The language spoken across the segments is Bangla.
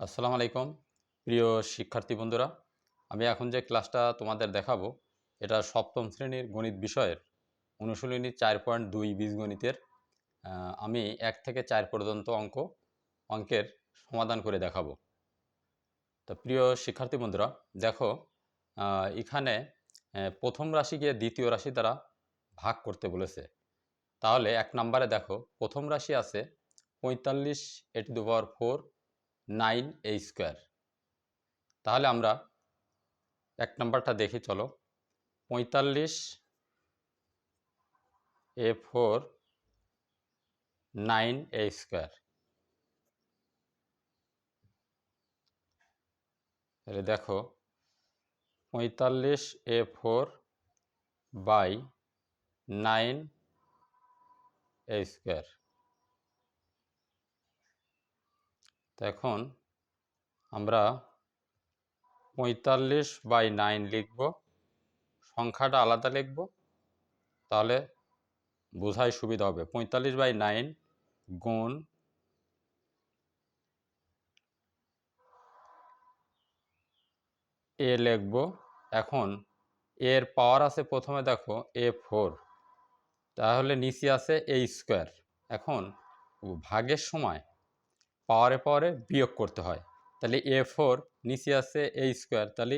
আসসালামু আলাইকুম। প্রিয় শিক্ষার্থী বন্ধুরা, আমি এখন যে ক্লাসটা তোমাদের দেখাবো, এটা সপ্তম শ্রেণির গণিত বিষয়ের অনুশীলনী চার পয়েন্ট দুই বীজগণিতের আমি এক থেকে চার পর্যন্ত অঙ্ক, অঙ্কের সমাধান করে দেখাবো। তো প্রিয় শিক্ষার্থী বন্ধুরা, দেখো এখানে প্রথম রাশিকে দ্বিতীয় রাশি দ্বারা ভাগ করতে বলেছে। তাহলে এক নম্বরে দেখো, প্রথম রাশি আছে পঁয়তাল্লিশ এটি দু power four nine A square. তাহলে আমরা এক নম্বরটা দেখি, চলো। পঁয়তাল্লিশ A four nine A square. তাহলে দেখো, পঁয়তাল্লিশ A four by nine A square. এখন আমরা পঁয়তাল্লিশ বাই নাইন লিখব। সংখ্যাটা আলাদা লিখব। তাহলে বোঝাই সুবিধা হবে। পঁয়তাল্লিশ বাই নাইন গুণ এ লিখব। এখন এর পাওয়ার আছে প্রথমে দেখো এ ফোর। তাহলে নিচে আছে এ স্কোয়ার। এখন ভাগের সময় পাওয়ারে পাওয়ারে বিয়োগ করতে হয়। তাহলে এ ফোর নিচে আছে এ স্কোয়ার, তাহলে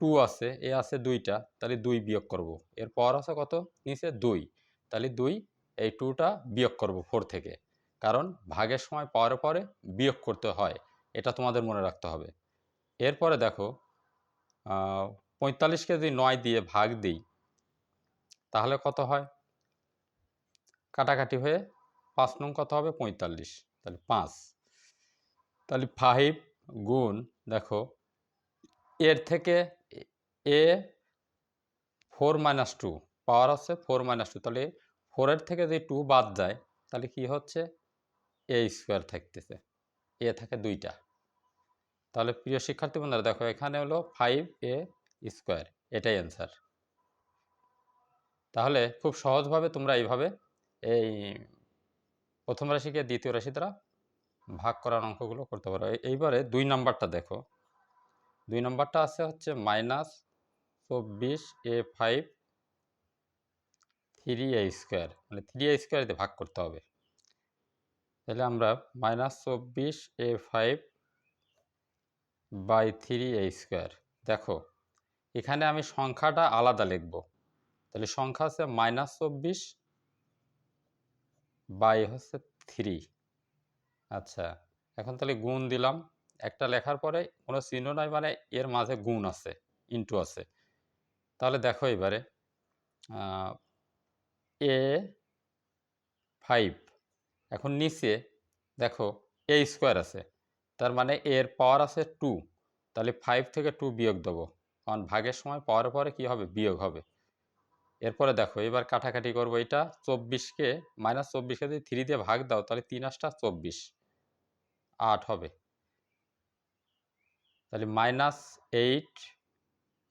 টু আছে, এ আছে দুইটা, তাহলে দুই বিয়োগ করব। এর পাওয়ার আছে কত? নিচে দুই। তাহলে দুই, এই টুটা বিয়োগ করব ফোর থেকে। কারণ ভাগের সময় পাওয়ারে পাওয়ারে বিয়োগ করতে হয়, এটা তোমাদের মনে রাখতে হবে। এরপরে দেখো পঁয়তাল্লিশকে যদি নয় দিয়ে ভাগ দিই, তাহলে কত হয়? কাটাকাটি হয়ে পাঁচ নং কত হবে? পঁয়তাল্লিশ। তাহলে পাঁচ। তাহলে ফাইভ গুণ, দেখো, এর থেকে A four minus two, power আছে ফোর মাইনাস টু, তাহলে ফোরের থেকে যদি টু বাদ যায়, তাহলে কি হচ্ছে? এ স্কোয়ার থাকতেছে, এ থাকে দুইটা। তাহলে প্রিয় শিক্ষার্থী বন্ধুরা, দেখো, এখানে হলো ফাইভ এ স্কোয়ার, এটাই অ্যান্সার। তাহলে খুব সহজভাবে তোমরা এইভাবে এই প্রথম রাশিকে দ্বিতীয় রাশি দ্বারা ভাগ করার অঙ্কগুলো করতে পারো। এইবারে দুই নাম্বারটা দেখো। দুই নাম্বারটা আছে হচ্ছে মাইনাস চব্বিশ A five three A square. মানে থ্রি এ স্কোয়ার দিয়ে ভাগ করতে হবে। তাহলে আমরা মাইনাস চব্বিশ A five by three A square. দেখো, এখানে আমি সংখ্যাটা আলাদা লিখব। তাহলে সংখ্যা আছে মাইনাস চব্বিশ বাই হচ্ছে থ্রি। আচ্ছা এখন তাহলে গুণ দিলাম। একটা লেখার পরে কোনো চিহ্ন নাই মানে এর মাঝে গুণ আছে ইন্টু আছে। তাহলে দেখো এবারে এ ফাইভ এখন নিচে দেখো এ স্কোয়ার আছে, তার মানে এর পাওয়ার আছে টু তাহলে ফাইভ থেকে টু বিয়োগ দেবো। কারণ ভাগের সময় পাওয়ার পরে কি হবে? বিয়োগ হবে। এরপরে দেখো, এবার কাটাকাটি করব এটা, চব্বিশকে মাইনাস চব্বিশকে যদি থ্রি দিয়ে ভাগ দাও, তাহলে তিন আসটা চব্বিশ। আট হবে। তাহলে মাইনাস এইট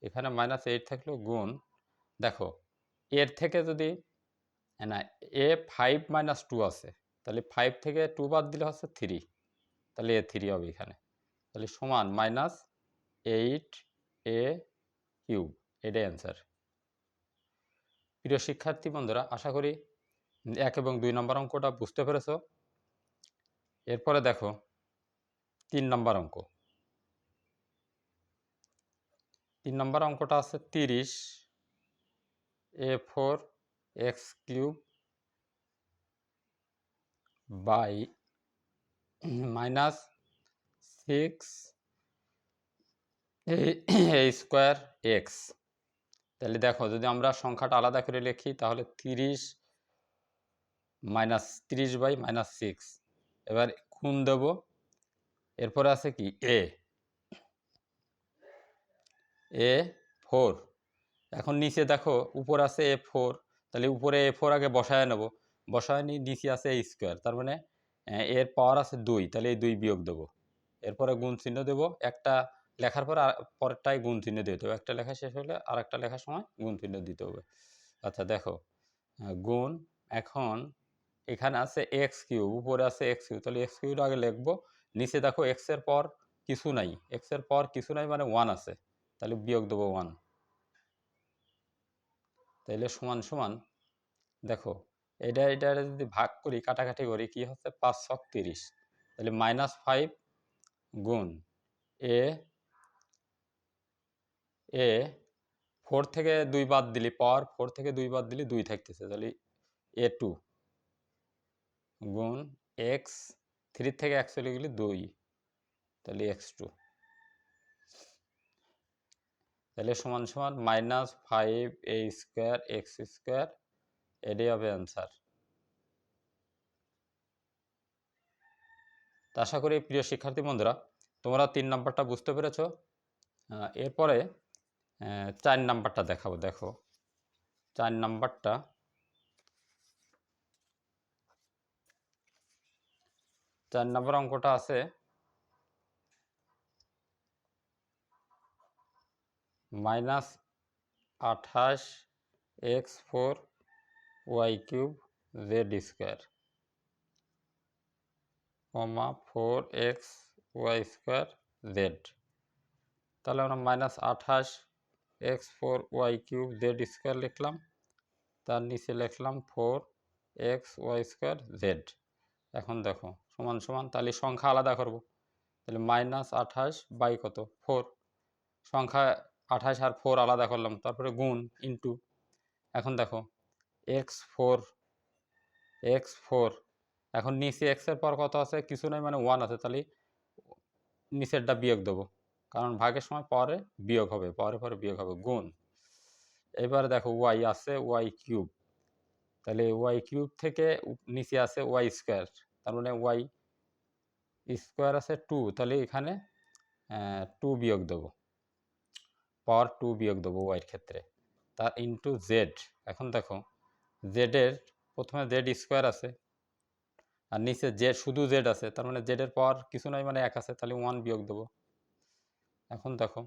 এখানে মাইনাস এইট থাকলেও গুণ, দেখো, এর থেকে যদি, না এ ফাইভ মাইনাস টু আছে, তাহলে ফাইভ থেকে টু বাদ দিলে হচ্ছে থ্রি তাহলে এ থ্রি হবে এখানে। তাহলে সমান মাইনাস এইট এ কিউব এটাই অ্যান্সার প্রিয় শিক্ষার্থী বন্ধুরা, আশা করি এক এবং দুই নম্বর অঙ্কটা বুঝতে পেরেছ। এরপরে দেখো তিন নম্বর অঙ্ক। তিন নম্বর অঙ্কটা আছে তিরিশ A four X cube by minus six A square X. তাহলে দেখো, যদি আমরা সংখ্যাটা আলাদা করে লিখি, তাহলে তিরিশ মাইনাস তিরিশ বাই মাইনাস সিক্স। এবার খুন দেব? এরপরে আছে কি? এ। A four. এখন নিচে দেখো, উপর আছে এ ফোর। তাহলে উপরে এ ফোর আগে বসায় নেব। বসায় নিয়ে নিচে আছে এ স্কোয়ার। তার মানে এর পাওয়ার আছে দুই। তাহলে এই দুই বিয়োগ দেবো। এরপরে গুণ চিহ্ন দেবো। একটা লেখার পর পরেরটাই গুণ চিহ্ন দিতে হবে। একটা লেখা শেষ হলে আর একটা লেখার সময় গুণ চিহ্ন দিতে হবে। আচ্ছা দেখো গুণ, এখন এখানে আছে এক্স কিউব উপরে আছে এক্স কিউব তাহলে এক্স কিউব আগে লিখব। নিচে দেখো এক্সের পর কিছু নাই। এক্সের পর কিছু নাই মানে ওয়ান আছে। তাহলে বিয়োগ দেবো ওয়ান তাইলে সমান সমান দেখো, এটা এটা যদি ভাগ করি, কাটাকাটি করি, কি হচ্ছে? পাঁচ ছক তিরিশ। তাহলে মাইনাস ফাইভ গুণ এ এ ফোর থেকে দুই বাদ দিলি পাওয়ার ফোর থেকে দুই বাদ দিলি দুই থাকতেছে। তাহলে এ টু গুণ এক্স থ্রি থেকে এক চলে গেলে দুই। তাহলে এক্স টু তাহলে সমান সমান minus five A square X square এটাই হবে অ্যান্সার তো আশা করি প্রিয় শিক্ষার্থী বন্ধুরা, তোমরা তিন নাম্বারটা বুঝতে পেরেছ। এরপরে চার নাম্বারটা দেখাবো, দেখো। চার নাম্বারটা চার নম্বর অঙ্কটা আছে। মাইনাস আঠাশ X four Y cube Z square comma four X Y square Z. তাহলে আমরা মাইনাস আঠাশ X four Y cube Z square লিখলাম। তার নিচে লিখলাম four X Y square Z. এখন দেখো, সমান সমান, তাহলে সংখ্যা আলাদা করব। তাহলে মাইনাস আঠাশ বাই কত? ফোর সংখ্যা আঠাশ আর ফোর আলাদা করলাম, তারপরে গুণ ইন্টু এখন দেখো এক্স ফোর এক্স ফোর এখন নিচে এক্সের পর কত আছে? কিছু নয় মানে ওয়ান আছে। তাহলে নিচেরটা বিয়োগ দেবো। কারণ ভাগের সময় পরে বিয়োগ হবে, পরে পরে বিয়োগ হবে, গুণ। এবার দেখো ওয়াই আছে ওয়াই কিউব তাহলে ওয়াই কিউব থেকে নিচে আছে ওয়াই স্কোয়ার তার মানে ওয়াই স্কোয়ার আছে টু তাহলে এখানে টু বিয়োগ দেবো পাওয়ার টু বিয়োগ দেবো ওয়াইয়ের ক্ষেত্রে, তার ইন্টু জেড এখন দেখো জেডের প্রথমে জেড স্কোয়ার আছে, আর নিচে জেড শুধু জেড আছে, তার মানে জেডের পাওয়ার কিছু নয় মানে এক আছে, তাহলে ওয়ান বিয়োগ দেবো, এখন দেখো,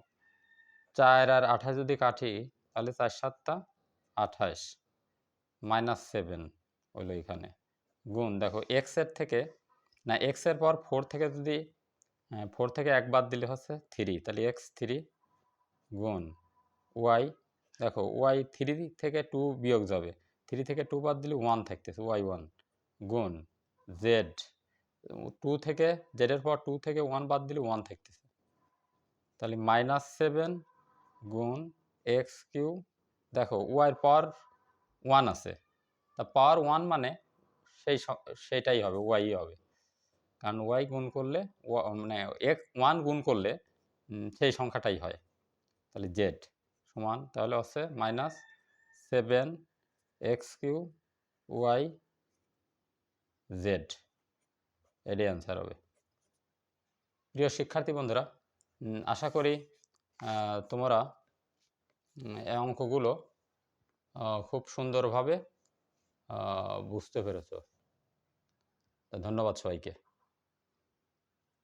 চার আর আঠাশ যদি কাটি, তাহলে চার সাতটা আঠাশ মাইনাস সেভেন হলো এখানে। গুণ, দেখো এক্সের থেকে, না এক্সের পর ফোর থেকে যদি ফোর থেকে এক বাদ দিলে হচ্ছে থ্রি তাহলে এক্স থ্রি গুণ ওয়াই দেখো ওয়াই থ্রি থেকে টু বিয়োগ যাবে। থ্রি থেকে টু বাদ দিলে ওয়ান থাকতেছে ওয়াই ওয়ান গুণ জেড টু থেকে জেডের পর টু থেকে ওয়ান বাদ দিলে ওয়ান থাকতেছে। তাহলে মাইনাস সেভেন গুণ এক্স কিউ দেখো ওয়াইয়ের পর ওয়ান আছে। তা পাওয়ার ওয়ান মানে সেই সেটাই হবে ওয়াই হবে। কারণ ওয়াই গুণ করলে মানে এক ওয়ান গুণ করলে সেই সংখ্যাটাই হয়। তাহলে জেড সমান, তাহলে হচ্ছে minus seven X cube Y Z এটাই অ্যান্সার হবে। প্রিয় শিক্ষার্থী বন্ধুরা আশা করি তোমরা অঙ্কগুলো খুব সুন্দরভাবে বুঝতে পেরেছ। ধন্যবাদ সবাইকে।